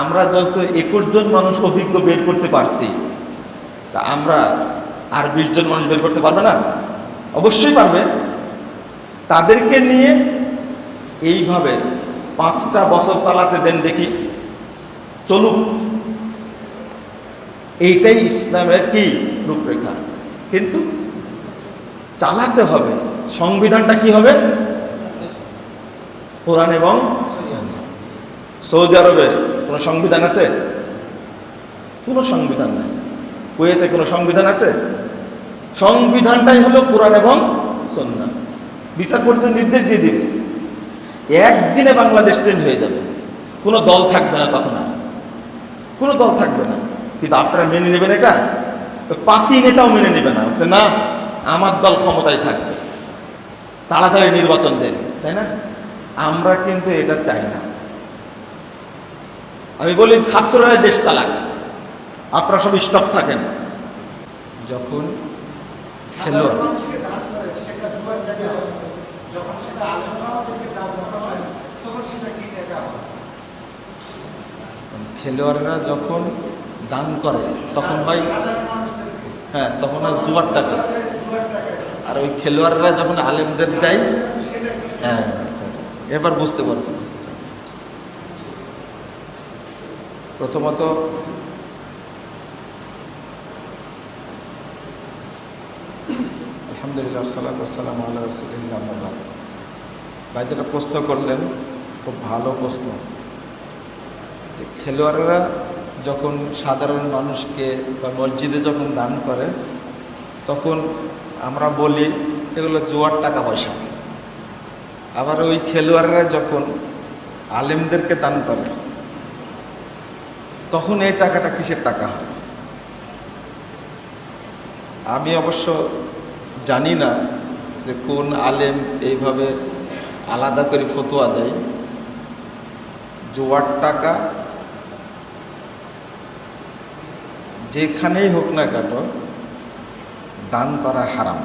আমরা যত একুশ জন মানুষ অভিজ্ঞ বের করতে পারছি, তা আমরা আর বিশ জন মানুষ বের করতে পারবে না? অবশ্যই পারবে। তাদেরকে নিয়ে এইভাবে পাঁচটা বছর চালাতে দেন দেখি। চলুক। এইটাই ইসলামের কি রূপরেখা? কিন্তু চালাতে হবে। সংবিধানটা কি হবে? কোরআন এবং সৌদি আরবে কোনো সংবিধান আছে? কোনো সংবিধান নেই। কুয়েতে কোনো সংবিধান আছে? সংবিধানটাই হলো কোরআন এবং সন্না বিচার পরিষদ নির্দেশ দিয়ে দিবে। একদিনে বাংলাদেশ চেঞ্জ হয়ে যাবে। কোনো দল থাকবে না তখন আর। কোনো দল থাকবে না। কিন্তু আপনারা মেনে নেবেন এটা? পাতি নেতাও মেনে নেবে না। বলছে, না, আমার দল ক্ষমতায় থাকবে। তাড়াতাড়ি নির্বাচন দেন তাই না? আমরা কিন্তু এটা চাই না। আমি বলি ছাত্ররা দেশ চালাক। আপনারা সব স্টক থাকেন। যখন খেলোয়াড় খেলোয়াড়রা যখন দান করে তখন হয় হ্যাঁ তখন হয় জুয়ার টাকা। আর ওই খেলোয়াড়রা যখন আলেমদের দেয় হ্যাঁ। এবার বুঝতে পারছি বুঝতে পারছি। প্রথমত, আলহামদুলিল্লাহ সাল্লাহ সাল্লাম আল্লাহ রসুলিল্লাহ। ভাই, যেটা প্রশ্ন করলেন, খুব ভালো প্রশ্ন যে খেলোয়াড়রা যখন সাধারণ মানুষকে বা মসজিদে যখন দান করে, তখন আমরা বলি, এগুলো জোয়ার টাকা পয়সা আবার ওই খেলোয়াড়রা যখন আলেমদেরকে দান করে তখন এই টাকাটা কিসের টাকা? আমি অবশ্য জানি না যে কোন আলেম এইভাবে আলাদা করে ফতোয়া দেয়। জোয়ার টাকা যেখানেই হোক না কেন দান করা হারাম।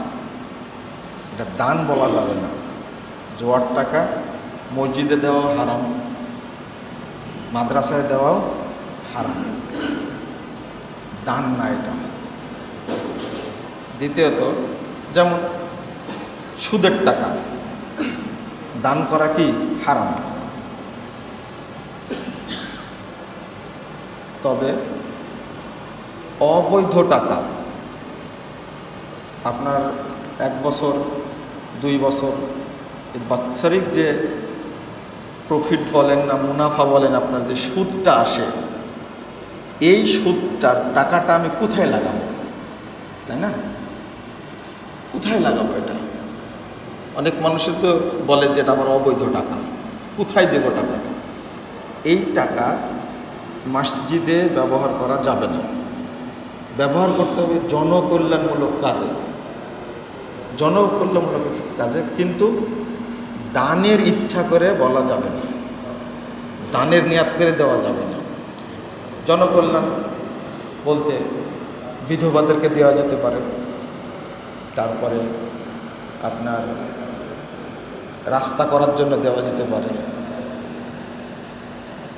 এটা দান বলা যাবে না। জোয়ার টাকা মসজিদে দেওয়া হারাম, মাদ্রাসায় দেওয়াও হারাম। দান না এটা। দ্বিতীয়ত, যেমন সুদের টাকা, দান করা কি হারাম? তবে অবৈধ টাকা আপনার এক বছর, দুই বছর বাৎসরিক যে প্রফিট বলেন না, মুনাফা বলেন, আপনার যে সুদটা আসে এই সুদটার টাকাটা আমি কোথায় লাগাবো? তাই না? কোথায় লাগাবো এটা? অনেক মানুষের তো বলে যে এটা আমার অবৈধ টাকা। কোথায় দেব টাকা? এই টাকা মসজিদে ব্যবহার করা যাবে না। ব্যবহার করতে হবে জনকল্যাণমূলক কাজে। জনকল্যাণমূলক কাজে, কিন্তু দানের ইচ্ছা করে বলা যাবে না। দানের নিয়াত করে দেওয়া যাবে না। জনকল্যাণ বলতে বিধবাদেরকে দেওয়া যেতে পারে। তারপরে আপনার রাস্তা করার জন্য দেওয়া যেতে পারে।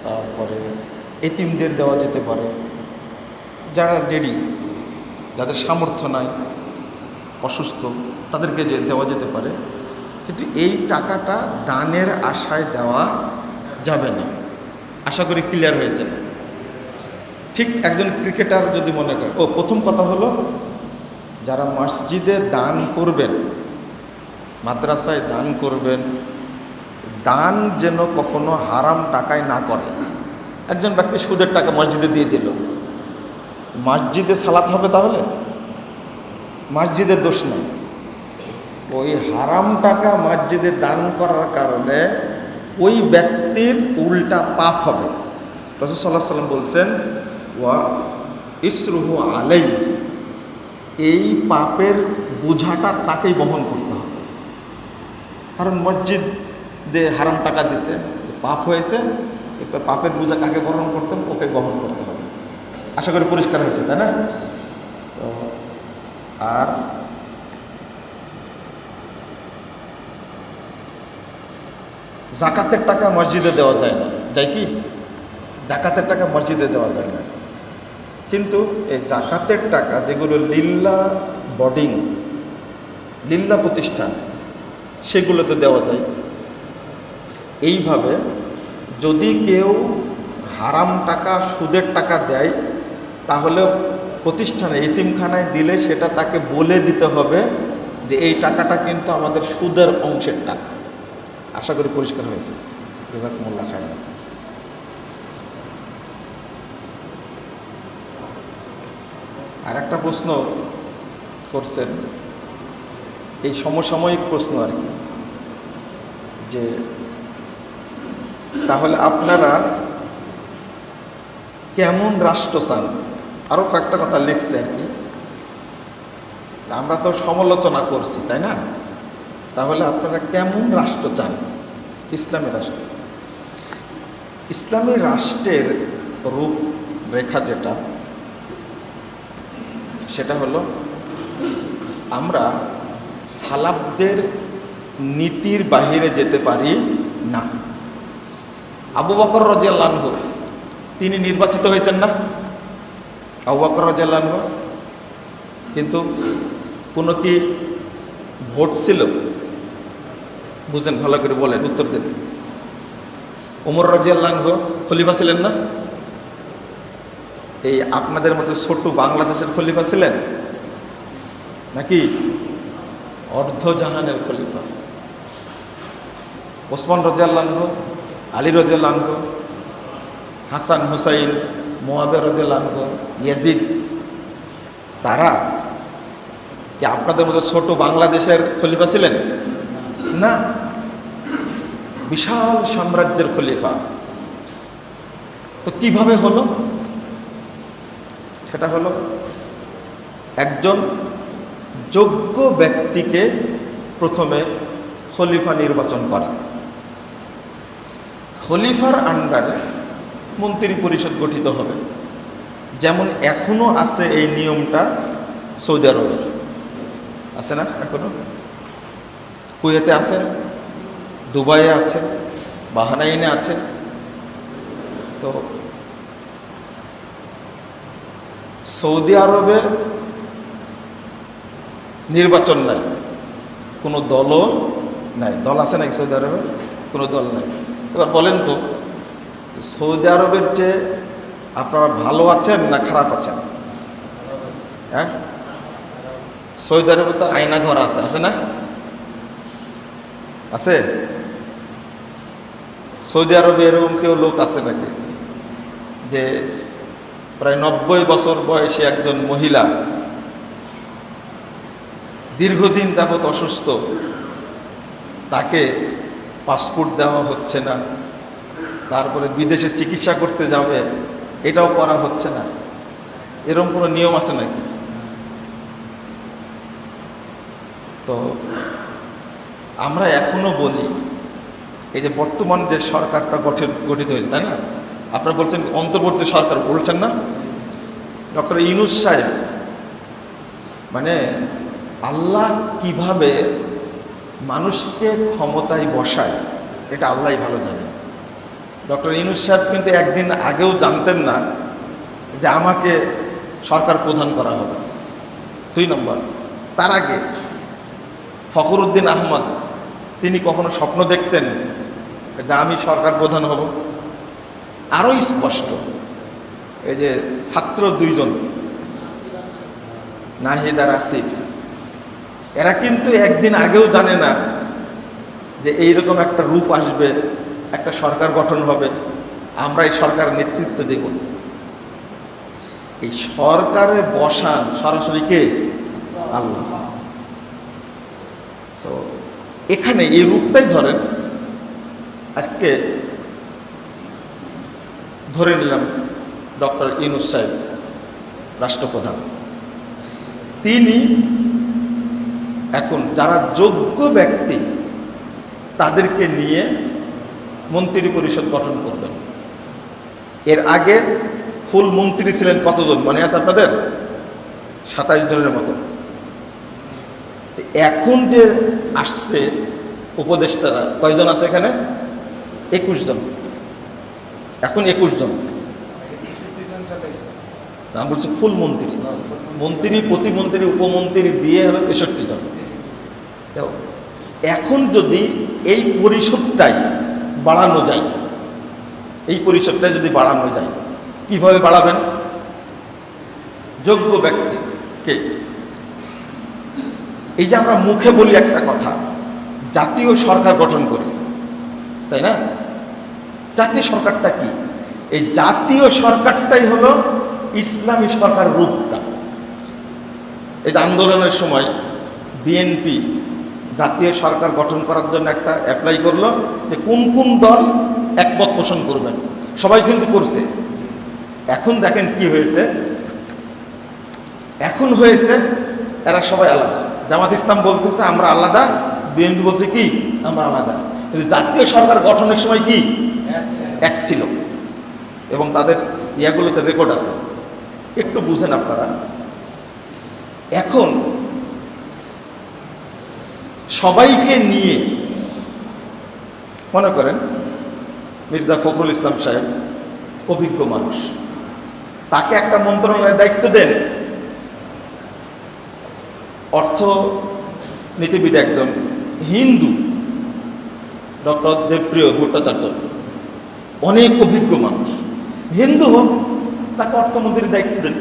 তারপরে এতিমদের দেওয়া যেতে পারে। যারা ডেডি, যাদের সামর্থ্য নাই, অসুস্থ, তাদেরকে যে দেওয়া যেতে পারে। কিন্তু এই টাকাটা দানের আশায় দেওয়া যাবে না। আশা করি ক্লিয়ার হয়েছে। ঠিক একজন ক্রিকেটার যদি মনে করে, ও প্রথম কথা হলো যারা মসজিদে দান করবেন, মাদ্রাসায় দান করবেন, দান যেন কখনো হারাম টাকায় না করে। একজন ব্যক্তি সুদের টাকা মসজিদে দিয়ে দিল। মসজিদে সালাত হবে তাহলে? মসজিদের দোষ নেই। ওই হারাম টাকা মসজিদে দান করার কারণে ওই ব্যক্তির উল্টা পাপ হবে। রসদ সাল্লাহ সাল্লাম বলছেন ওয়া ইসরুহু আলাই এই পাপের বোঝাটা তাকেই বহন করতে হবে। কারণ মসজিদ দিয়ে হারাম টাকা দিছে পাপ হয়েছে পাপের বোঝা কাকে বহন করতে হবে? ওকে বহন করতে হবে। আশা করি পরিষ্কার হয়েছে, তাই না? তো, আর জাকাতের টাকা মসজিদে দেওয়া যায় না। যাই কি? জাকাতের টাকা মসজিদে দেওয়া যায় না। কিন্তু এই জাকাতের টাকা যেগুলো লিল্লা বডিং লিল্লা প্রতিষ্ঠান, সেগুলোতে দেওয়া যায়। এইভাবে যদি কেউ হারাম টাকা, সুদের টাকা দেয়, তাহলে প্রতিষ্ঠানে এতিমখানায় দিলে সেটা তাকে বলে দিতে হবে যে এই টাকাটা কিন্তু আমাদের সুদের অংশের টাকা। আশা করি পরিষ্কার হয়েছে। জাজাকুমুল্লাহ খায় আর একটা প্রশ্ন করছেন, এই সমসাময়িক প্রশ্ন আর কি, যে তাহলে আপনারা কেমন রাষ্ট্র চান? আরও কয়েকটা কথা লিখছে আর কি। আমরা তো সমালোচনা করছি, তাই না? তাহলে আপনারা কেমন রাষ্ট্র চান? ইসলামী রাষ্ট্র। ইসলামী রাষ্ট্রের রূপ রেখা যেটা সেটা হলো, আমরা সালাবদের নীতির বাহিরে যেতে পারি না। আবু বকর রাজিয়াল্লাহু তিনি নির্বাচিত হয়েছেন না? আবু বকর রাজিয়াল্লাহু কিন্তু কোনো কি ভোট ছিল? বুঝেন, ভালো করে বলেন, উত্তর দিন। উমর রাজিয়াল্লাহু খলিফা ছিলেন না? এই আপনাদের মতো ছোট্ট বাংলাদেশের খলিফা ছিলেন? নাকি? অর্ধজাহানের খলিফা। ওসমান রাজিয়াল্লাহ আলী রাজিয়াল্লাহ হাসান হুসাইন মোয়াবে রাজিয়াল্লাহ ইয়াজিদ। তারা কি আপনাদের মতো ছোট বাংলাদেশের খলিফা ছিলেন? না। বিশাল সাম্রাজ্যের খলিফা। তো কীভাবে হলো? সেটা হলো একজন যোগ্য ব্যক্তিকে প্রথমে খলিফা নির্বাচন করা। খলিফার আন্ডারে মন্ত্রী পরিষদ গঠিত হবে। যেমন এখনও আছে এই নিয়মটা সৌদি আরবে। আছে না এখনও? কুয়েতে আছে, দুবাইয়ে আছে বাহানাইনে আছে। তো সৌদি আরবে নির্বাচন নাই। কোনো দলও নাই। দল আছে নাকি সৌদি আরবে? কোনো দল নাই। এবার বলেন তো, সৌদি আরবের চেয়ে আপনারা ভালো আছেন না খারাপ আছেন? হ্যাঁ? সৌদি আরবে তো আয়না ঘর আছে আছে না? আছে? সৌদি আরবে এরকম কেউ লোক আছে নাকি? যে প্রায় নব্বই বছর বয়সী একজন মহিলা দীর্ঘদিন যাবৎ অসুস্থ। তাকে পাসপোর্ট দেওয়া হচ্ছে না। তারপরে বিদেশে চিকিৎসা করতে যাবে, এটাও করা হচ্ছে না। এরকম কোনো নিয়ম আছে নাকি? তো আমরা এখনও বলি, এই যে বর্তমান যে সরকারটা গঠিত গঠিত হয়েছে, তাই না? আপনারা বলছেন অন্তর্বর্তী সরকার, বলছেন না? ডক্টর ইনুস সাহেব মানে আল্লাহ কীভাবে মানুষকে ক্ষমতায় বসায়, এটা আল্লাহই ভালো জানে ডক্টর ইনুস সাহেব কিন্তু একদিন আগেও জানতেন না যে আমাকে সরকার প্রধান করা হবে। দুই নম্বর, তার আগে ফখরুদ্দিন আহমদ, তিনি কখনো স্বপ্ন দেখতেন যে আমি সরকার প্রধান হব। আরও স্পষ্ট। এই যে ছাত্র দুইজন, নাহিদ আর আসিফ, এরা কিন্তু একদিন আগেও জানে না যে এইরকম একটা রূপ আসবে, একটা সরকার গঠন হবে আমরা এই সরকার নেতৃত্ব দেব। এই সরকারে বসান সরাসরি কে? আল্লাহ। তো এখানে এই রূপটাই ধরেন, আজকে ধরে নিলাম ডক্টর ইনুস সাহেব, রাষ্ট্রপ্রধান। তিনি এখন যারা যোগ্য ব্যক্তি, তাদেরকে নিয়ে মন্ত্রী পরিষদ গঠন করবেন। এর আগে ফুল মন্ত্রী ছিলেন কতজন? মনে আছে আপনাদের? সাতাইশ জনের মতো। এখন যে আসছে উপদেষ্টারা, কয়জন আছে এখানে? একুশ জন। এখন একুশ জন। আমি বলছি ফুল মন্ত্রী। মন্ত্রী, প্রতিমন্ত্রী, উপমন্ত্রী দিয়ে হলো তেষট্টি জন। এখন যদি এই পরিষদটাই বাড়ানো যায়, এই পরিষদটা যদি বাড়ানো যায়, কীভাবে বাড়াবেন? যোগ্য ব্যক্তি কে এই যে আমরা মুখে বলি একটা কথা, জাতীয় সরকার গঠন করি, তাই না? জাতীয় সরকারটা কি? এই জাতীয় সরকারটাই হলো ইসলামী সরকার রূপটা। এই যে আন্দোলনের সময় বিএনপি জাতীয় সরকার গঠন করার জন্য একটা অ্যাপ্লাই করল যে কোন কোন দল একমত পোষণ করবেন সবাই কিন্তু করছে। এখন দেখেন কি হয়েছে। এখন হয়েছে, এরা সবাই আলাদা। জামাত ইসলাম বলতেছে, আমরা আলাদা। বিএনপি বলছে, কি? আমরা আলাদা। কিন্তু জাতীয় সরকার গঠনের সময় কি? এক ছিল। এবং তাদের ইয়াগুলোতে রেকর্ড আছে। একটু বুঝেন আপনারা। এখন সবাইকে নিয়ে মনে করেন মির্জা ফখরুল ইসলাম সাহেব অভিজ্ঞ মানুষ। তাকে একটা মন্ত্রণালয়ের দায়িত্ব দেন। অর্থনীতিবিদ একজন হিন্দু, ডক্টর দেবপ্রিয় ভট্টাচার্য। অনেক অভিজ্ঞ মানুষ। হিন্দু হোক, তাকে অর্থমন্ত্রীর দায়িত্ব দেন।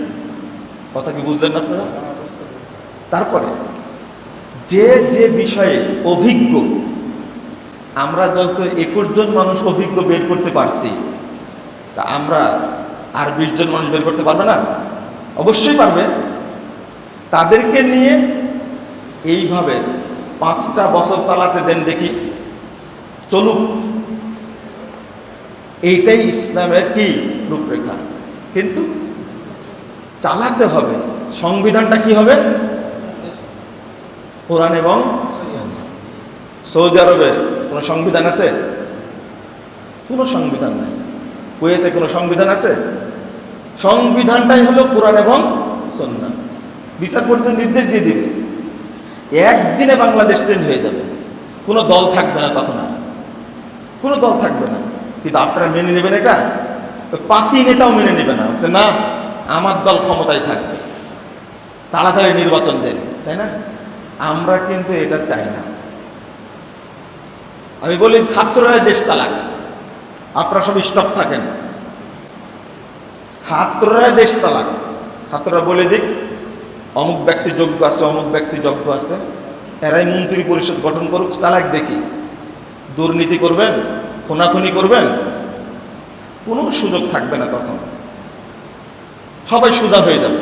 কথা কি বুঝলেন আপনারা? তারপরে, যে যে বিষয়ে অভিজ্ঞ, আমরা যত একুশ জন মানুষ অভিজ্ঞ বের করতে পারছি, তা আমরা আর বিশ জন মানুষ বের করতে পারবে না? অবশ্যই পারবে। তাদেরকে নিয়ে এইভাবে পাঁচটা বছর চালাতে দেন দেখি। চলুক। এইটাই ইসলামের কি? রূপরেখা। কিন্তু চালাতে হবে। সংবিধানটা কি হবে? কোরআন এবং সৌদি আরবে কোনো সংবিধান আছে? কোনো সংবিধান নেই। কুয়েতে কোনো সংবিধান আছে? সংবিধানটাই হলো কোরআন এবং সন্না বিচার করতে নির্দেশ দিয়ে দিবে। একদিনে বাংলাদেশ চেঞ্জ হয়ে যাবে। কোনো দল থাকবে না তখন আর। কোনো দল থাকবে না। কিন্তু আপনারা মেনে নেবেন এটা? পাতি নেতাও মেনে নেবে না। বলছে, না, আমার দল ক্ষমতায় থাকবে। তাড়াতাড়ি নির্বাচন দেন। তাই না? আমরা কিন্তু এটা চাই না। আমি বলি, ছাত্ররা দেশ চালাক। আপনারা সব স্টপ থাকেন। ছাত্ররা দেশ চালাক। ছাত্ররা বলে দিক, অমুক ব্যক্তি যোগ্য আছে, অমুক ব্যক্তি যোগ্য আছে। এরাই মন্ত্রী পরিষদ গঠন করুক, চালাক দেখি। দুর্নীতি করবেন খুনাখুনি করবেন? কোনো সুযোগ থাকবে না তখন। সবাই সোজা হয়ে যাবে।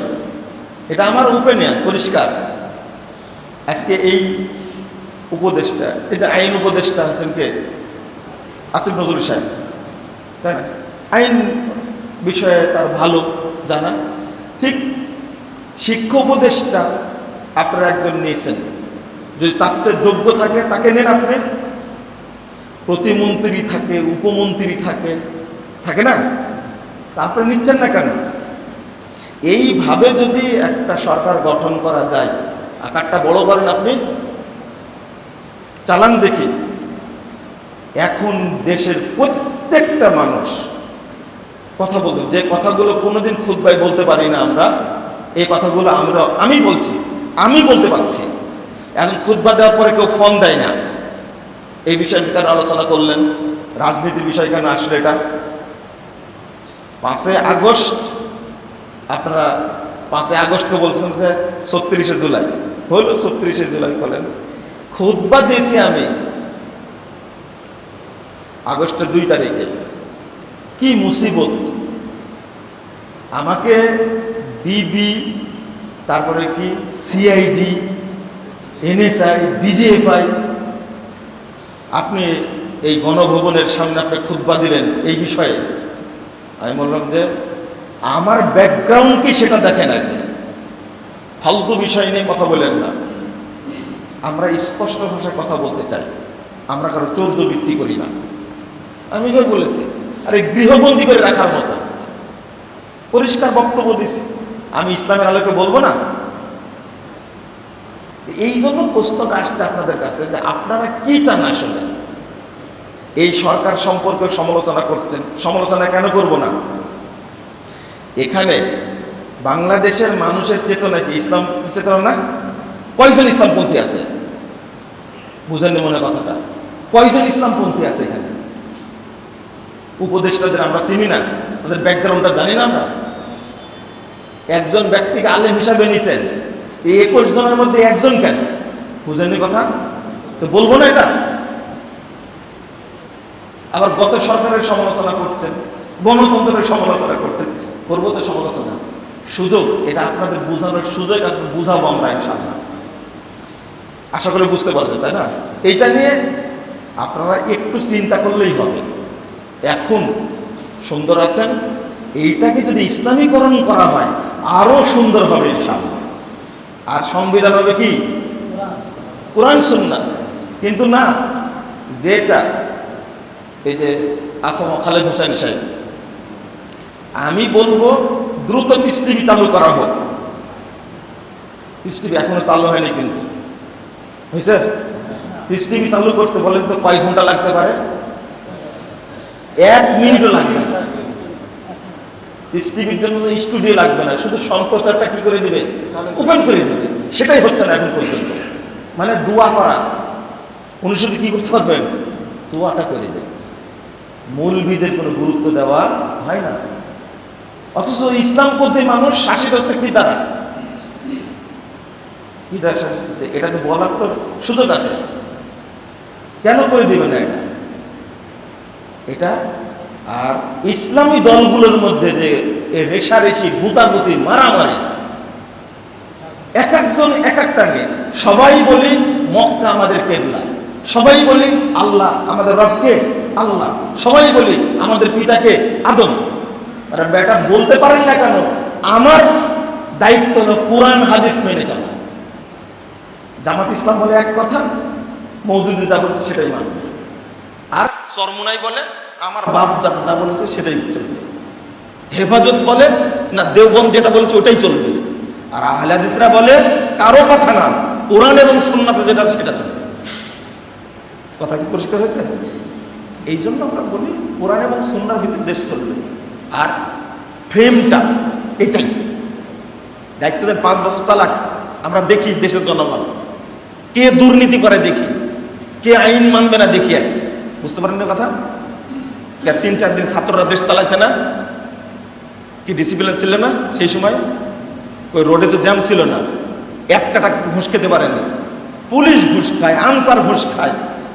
এটা আমার ওপেনিয়ন পরিষ্কার। আজকে এই উপদেশটা, এই যে আইন উপদেশটা হচ্ছেন কে? আসিফ নজরুল সাহেব। তাই না? আইন বিষয়ে তার ভালো জানা। ঠিক শিক্ষা উপদেশটা আপনারা একজন নিয়েছেন। যদি তার চেয়ে যোগ্য থাকে, তাকে নেন আপনি। প্রতিমন্ত্রী থাকে, উপমন্ত্রী থাকে থাকে না? তা আপনি নিচ্ছেন না কেন? এইভাবে যদি একটা সরকার গঠন করা যায়, আকারটা বড় করেন আপনি। চালান দেখি। এখন দেশের প্রত্যেকটা মানুষ কথা বলতে যে কথাগুলো কোনোদিন খুদ্ায় বলতে পারি না আমরা, এই কথাগুলো আমরা আমি বলছি। আমি বলতে পারছি। এখন খুদ্া দেওয়ার পরে কেউ ফোন দেয় না। এই বিষয়ে কেন আলোচনা করলেন। রাজনীতির বিষয় কেন আসলে এটা। পাঁচই আগস্ট, আপনারা পাঁচে আগস্টকে বলছেন যে ছত্রিশে জুলাই। হলো ছত্রিশে জুলাই বলেন। খুদ্া দিয়েছি আমি আগস্টের দুই তারিখে। কি মুসিবত? আমাকে বিবি, তারপরে কি, সিআইডি, এনএসআই, ডিজিএফআই আপনি এই গণভবনের সামনে আপনি খুদ্া দিলেন এই বিষয়ে? আমি বললাম যে, আমার ব্যাকগ্রাউন্ড কি সেটা দেখেন আগে। ফালতু বিষয় নিয়ে কথা বলেন না। আমরা স্পষ্ট ভাষায় কথা বলতে চাই। আমরা কারও চৌর্যবৃত্তি করি না। আমি এবার বলেছি, আরে গৃহবন্দী করে রাখার মতো। পরিষ্কার বক্তব্য দিছি। আমি ইসলামের আলোকে বলব না? এই জন্য প্রশ্নটা আসছে আপনাদের কাছে যে আপনারা কি চান আসলে? এই সরকার সম্পর্কে সমালোচনা করছেন। সমালোচনা কেন করব না? এখানে বাংলাদেশের মানুষের চেতনা কি? ইসলাম চেতনা কয়জন ইসলামপন্থী আছে? বুঝেন মনে কথাটা। কয়জন ইসলামপন্থী আছে এখানে? উপদেষ্টাদের আমরা চিনি না। তাদের ব্যাকগ্রাউন্ডটা জানি না আমরা। একজন ব্যক্তিকে আলেম হিসাবে নিছেন। এই একুশ জনের মধ্যে একজন কেন? বুঝেননি কথা? তো বলব না এটা? আবার গত সরকারের সমালোচনা করছেন, গণতন্ত্রের সমালোচনা করছেন, করব তো সমালোচনা। সুযোগ, এটা আপনাদের বোঝানোর সুযোগ বুঝাবো আমরা ইনশাল্লাহ আশা করি বুঝতে পারছে, তাই না? এইটা নিয়ে আপনারা একটু চিন্তা করলেই হবে। এখন সুন্দর আছেন, এইটাকে যদি ইসলামীকরণ করা হয়, আরও সুন্দর হবে ইনশাল্লাহ আর সংবিধান হবে কি? কোরআন সুন্না কিন্তু না, যেটা এই যে আফম খালেদ হোসেন সাহেব, আমি বলব দ্রুত পিস চালু করা হোক। পিস এখনও চালু হয়নি কিন্তু। হয়েছে? পিস চালু করতে বলেন তো কয় ঘণ্টা লাগতে পারে? এক মিনিটও লাগবে না। টিভির জন্য স্টুডিও লাগবে না, শুধু সম্প্রচারটা কি করে দিবে? ওপেন করে দিবে। সেটাই হচ্ছে না এখন পর্যন্ত। মানে দোয়া করা। উনি কি করতে পারবেন দোয়াটা করে দেবে। মৌলবিদের কোনো গুরুত্ব দেওয়া হয় না। অথচ ইসলাম পদ্ধতি মানুষ শাসিত হচ্ছে কি দ্বারা শাসিত এটা তো বলার তো সুযোগ আছে। কেন করে দিবে না এটা? এটা আর ইসলামী দলগুলোর মধ্যে যে রেশারেশি গুতাগুতি মারামারি এক একজন এক একটা নিয়ে। সবাই বলি, মক্কা আমাদের কেবলা। সবাই বলি, আল্লাহ আমাদের রবকে আল্লাহ। সবাই বলি, আমাদের পিতাকে আদম। বেটা বলতে পারেন না কেন, আমার দায়িত্ব হলো কোরআন, হাদিস মেনে চলা। জামাত ইসলাম বলে এক কথা মৌদুদি যা বলছে সেটাই মানবে। আর চরমুনাই বলে আমার বাপ দাদা যা বলেছে সেটাই চলবে। হেফাজত বলে না দেওবন যেটা বলেছে ওটাই চলবে। আর আহলাদিসরা বলে, কারও কথা না, কোরআন এবং সুন্নাতে যেটা সেটা চলবে। কথা কি পরিষ্কার হয়েছে? এই জন্য আমরা বলি, কোরআন এবং সুন্নার ভিত্তিতে দেশ চলবে। আর ফ্রেমটা এটাই। দায়িত্ব দেন পাঁচ বছর চালাক, আমরা দেখি দেশের জনগণ। কে দুর্নীতি করে দেখি, কে আইন মানবে না দেখি এক। বুঝতে পারেন কথা? তিন চার দিন ছাত্ররা দেশ চালাইছে না? কি ডিসিপ্লিন ছিল না সেই সময়? ওই রোডে তো জ্যাম ছিল না। একটা টাকা ঘুষ খেতে পারেনি। পুলিশ ঘুষ খায়, আনসার ঘুষ খায়।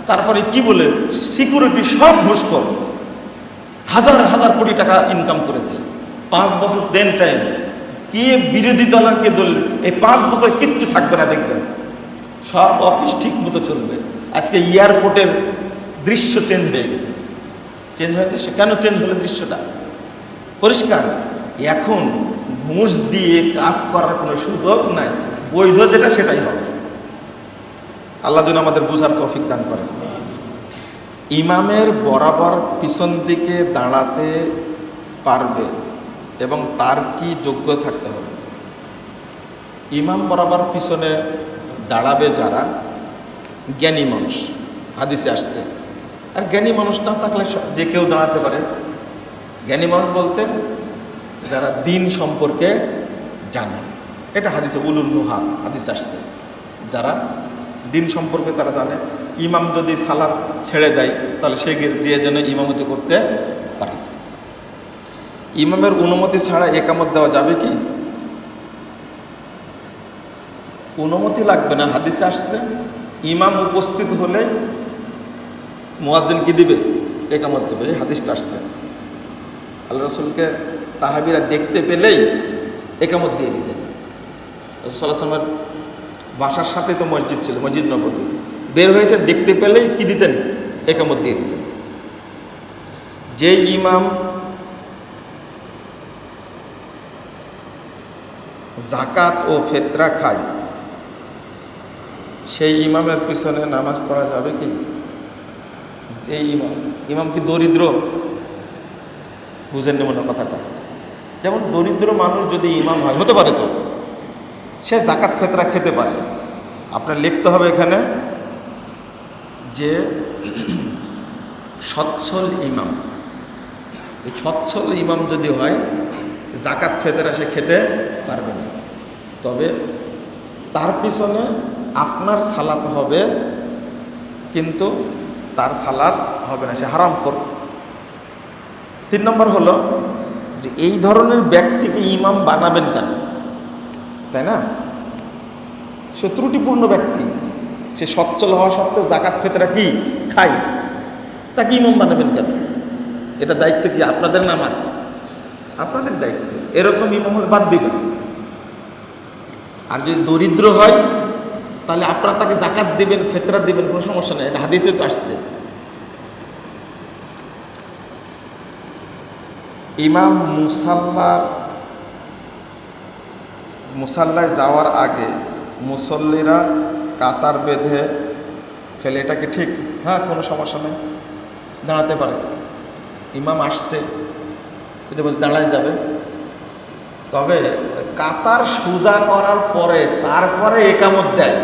তারপরে কি বলে? সিকিউরিটি সব ঘুষ কর। হাজার হাজার কোটি টাকা ইনকাম করেছে। পাঁচ বছর দেন টাইম কে বিরোধী দল আর কে দল? এই পাঁচ বছর কিচ্ছু থাকবে না, দেখবেন। সব অফিস ঠিক মতো চলবে। আজকে এয়ারপোর্টের দৃশ্য চেঞ্জ হয়ে গেছে। চেঞ্জ হয়ে গেছে কেন চেঞ্জ হলো দৃশ্যটা? পরিষ্কার। এখন ঘুষ দিয়ে কাজ করার কোনো সুযোগ নাই, বৈধ যেটা সেটাই হবে। আল্লাহ যেন আমাদের বুঝার তৌফিক দান করেন। ইমামের বরাবর পিছন দিকে দাঁড়াতে পারবে এবং তার কি যোগ্য থাকতে হবে? ইমাম বরাবর পিছনে দাঁড়াবে যারা? জ্ঞানী মানুষ। হাদিসে আসছে আর জ্ঞানী মানুষ না থাকলে যে কেউ দাঁড়াতে পারে। জ্ঞানী মানুষ বলতে যারা দিন সম্পর্কে জানে। এটা হাদিসে উলুল নুহা, হাদিস আসছে। যারা দিন সম্পর্কে তারা জানে। ইমাম যদি সালাম ছেড়ে দেয়, তাহলে সে গিয়ে- যে যেন ইমামতি করতে পারে। ইমামের অনুমতি ছাড়া একামত দেওয়া যাবে কি? অনুমতি লাগবে না। হাদিসে আসছে, ইমাম উপস্থিত হলে মোয়াজ্জিন কি দিবে? একামত দেবে, এই হাদিসটা আসছে। আল্লাহ রসুলকে সাহাবিরা দেখতে পেলেই একামত দিয়ে দিতেন। রসুলামের বাসার সাথে তো মসজিদ ছিল, মসজিদ নবী বের হয়েছে দেখতে পেলেই কি দিতেন? একামত দিয়ে দিতেন। যে ইমাম জাকাত ও ফেতরা খায়, সেই ইমামের পিছনে নামাজ পড়া যাবে কি? যে ইমাম ইমাম কি দরিদ্র? বুঝেন মনে কথাটা। যেমন দরিদ্র মানুষ যদি ইমাম হয়, হতে পারে তো। সে জাকাত ফেতরা খেতে পারে। আপনার লিখতে হবে এখানে যে সচ্ছল ইমাম, এই সচ্ছল ইমাম যদি হয়, জাকাত ফেতেরা সে খেতে পারবে না। তবে তার পিছনে আপনার সালাত হবে, কিন্তু তার সালাদ হবে না, সে হারাম খোর। তিন নম্বর হলো যে এই ধরনের ব্যক্তিকে ইমাম বানাবেন কেন? তাই না? সে ত্রুটিপূর্ণ ব্যক্তি। সে সচ্ছল হওয়া সত্ত্বেও জাকাত ফেতরা কি খাই। তাকে ইমাম বানাবেন কেন? এটা দায়িত্ব কি আপনাদের না আমার? আপনাদের দায়িত্ব। এরকম ইমামের বাদ দিবেন। আর যদি দরিদ্র হয় তাহলে আপনারা তাকে জাকাত দিবেন, ফেতরা দিবেন, কোনো সমস্যা নেই। এটা হাদিসে তো আসছে। ইমাম মুসাল্লার মুসাল্লায় যাওয়ার আগে মুসল্লিরা কাতার বেঁধে ফেলে। এটা কি ঠিক? হ্যাঁ কোনো সমস্যা নেই। দাঁড়াতে পারে। ইমাম আসছে। যদি বলে দাঁড়ায় যাবে। তবে কাতার সোজা করার পরে, তারপরে একামত দেয়।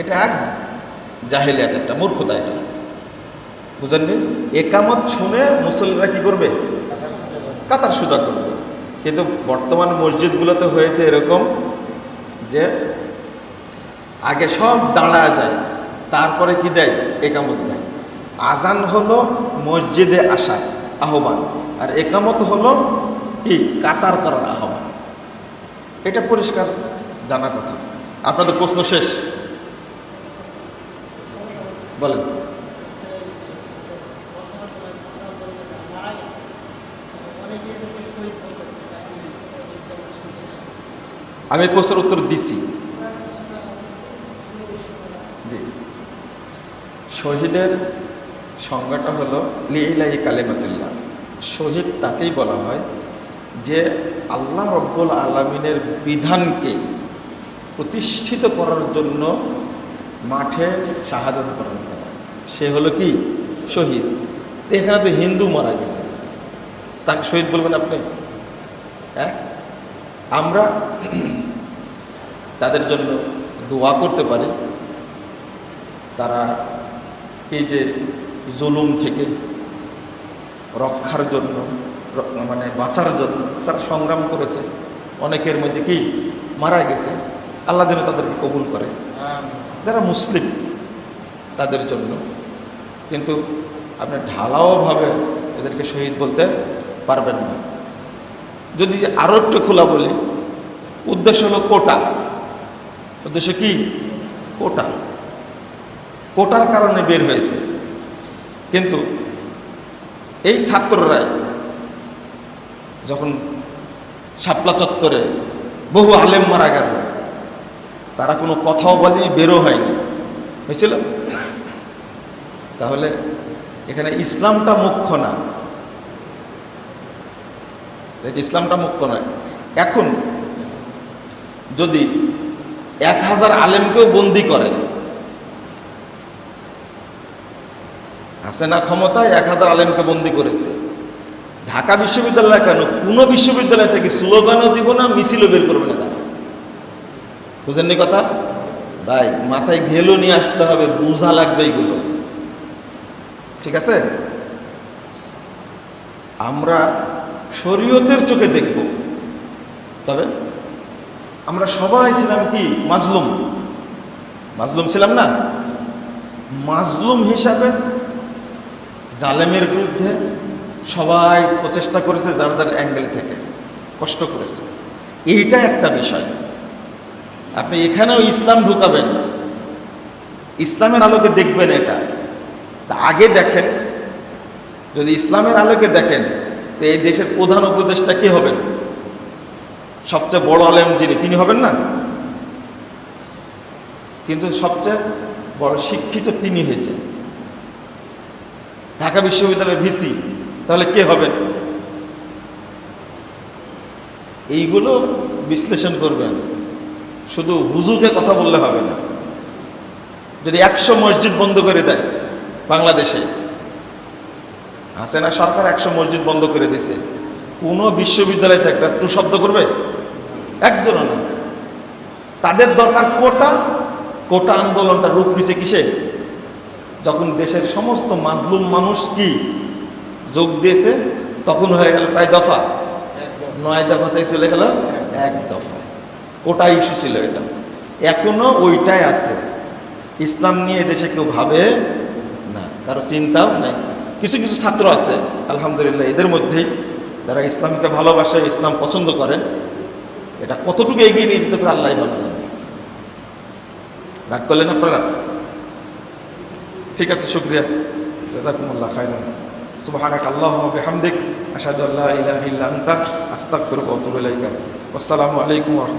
এটা এক জাহেলিয়াত, একটা মূর্খতা এটা। বুঝেননি একামত শুনে মুসল্লিরা কি করবে? কাতার সোজা করবে। কিন্তু বর্তমান মসজিদগুলোতে হয়েছে এরকম যে আগে সব দাঁড়া যায়, তারপরে কি দেয়? একামত দেয়। আজান হলো মসজিদে আসা আহ্বান, আর একামত হলো কি? কাতার করার আহ্বান। এটা পরিষ্কার জানা কথা। আপনাদের প্রশ্ন শেষ। বলেন। আমি প্রশ্নের উত্তর দিছি। জি। শহীদের সংজ্ঞাটা হলো লিলাই কালেমাতুল্লাহ। শহীদ তাকেই বলা হয় যে আল্লাহ রব্বুল আলমিনের বিধানকে প্রতিষ্ঠিত করার জন্য মাঠে শাহাদত বরণ সে হলো কি? শহীদ। তো এখানে তো হিন্দু মারা গেছে। তাকে শহীদ বলবেন আপনি? হ্যাঁ? আমরা তাদের জন্য দোয়া করতে পারি। তারা এই যে জুলুম থেকে রক্ষার জন্য মানে বাঁচার জন্য তারা সংগ্রাম করেছে। অনেকের মধ্যে কি? মারা গেছে। আল্লাহ যেন তাদেরকে কবুল করে। যারা মুসলিম তাদের জন্য কিন্তু আপনি ঢালাওভাবে এদেরকে শহীদ বলতে পারবেন না। যদি আরও একটু খোলা বলি, উদ্দেশ্য হলো কোটা। উদ্দেশ্য কি? কোটা। কোটার কারণে বের হয়েছে। কিন্তু এই ছাত্ররাই যখন শাপলা চত্বরে বহু আলেম মারা গেল, তারা কোনো কথাও বলেনি বেরো হয়নি। হয়েছিল? তাহলে এখানে ইসলামটা মুখ্য না। ইসলামটা মুখ্য নয়। এখন যদি এক হাজার আলেমকেও বন্দি করে, হাসেনা ক্ষমতায় এক হাজার আলেমকে বন্দি করেছে। ঢাকা বিশ্ববিদ্যালয় কেন? কোনো বিশ্ববিদ্যালয় থেকে স্লোগানও দিব না, মিছিলও বের করবে না তারা। বুঝেননি কথা? ভাই, মাথায় ঘেলো নিয়ে আসতে হবে, বোঝা লাগবে এইগুলো ঠিক আছে? আমরা শরীয়তের চোখে দেখব। তবে আমরা সবাই ছিলাম কি? মাজলুম। মাজলুম ছিলাম না? মাজলুম হিসাবে জালেমের বিরুদ্ধে সবাই প্রচেষ্টা করেছে যার যার অ্যাঙ্গেল থেকে। কষ্ট করেছে। এইটা একটা বিষয়। আপনি এখানেও ইসলাম ঢুকাবেন। ইসলামের আলোকে দেখবেন এটা। তা আগে দেখেন। যদি ইসলামের আলোকে দেখেন, তো এই দেশের প্রধান উপদেষ্টা কে হবেন? সবচেয়ে বড় আলেম যিনি, তিনি হবেন না? কিন্তু সবচেয়ে বড় শিক্ষিত তিনি হয়েছেন। ঢাকা বিশ্ববিদ্যালয়ের ভিসি, তাহলে কে হবেন? এইগুলো বিশ্লেষণ করবেন। শুধু হুজুকে কথা বললে হবে না। যদি একশো মসজিদ বন্ধ করে দেয় বাংলাদেশে। হাসেনা সরকার একশো মসজিদ বন্ধ করে দিয়েছে। কোনো বিশ্ববিদ্যালয় থেকে একটা শব্দ করবে? একজনও না। তাদের দরকার কোটা। কোটা আন্দোলনটা রূপ নিছে কিসে? যখন দেশের সমস্ত মাজলুম মানুষ কি যোগ দিয়েছে, তখন হয়ে গেল প্রায় দফা? নয় দফাতে চলে গেল এক দফা। কোটা ইস্যু ছিল এটা। এখনও ওইটাই আছে। ইসলাম নিয়ে দেশে কেউ ভাবে কারও চিন্তাও নাই। কিছু কিছু ছাত্র আছে, আলহামদুলিল্লাহ, এদের মধ্যেই যারা ইসলামকে ভালোবাসে, ইসলাম পছন্দ করে, এটা কতটুকু এগিয়ে নিয়ে যেতে পারে আল্লাহ ভালো জানে। রাগ করলেন আপনারা? ঠিক আছে, শুক্রিয়া। জাজাকুমুল্লাহ খাইরান সুবহানাক আল্লাহুম্মা বিহামদিক, আশহাদু আল্লা ইলাহা ইল্লা আসসালামু আলাইকুম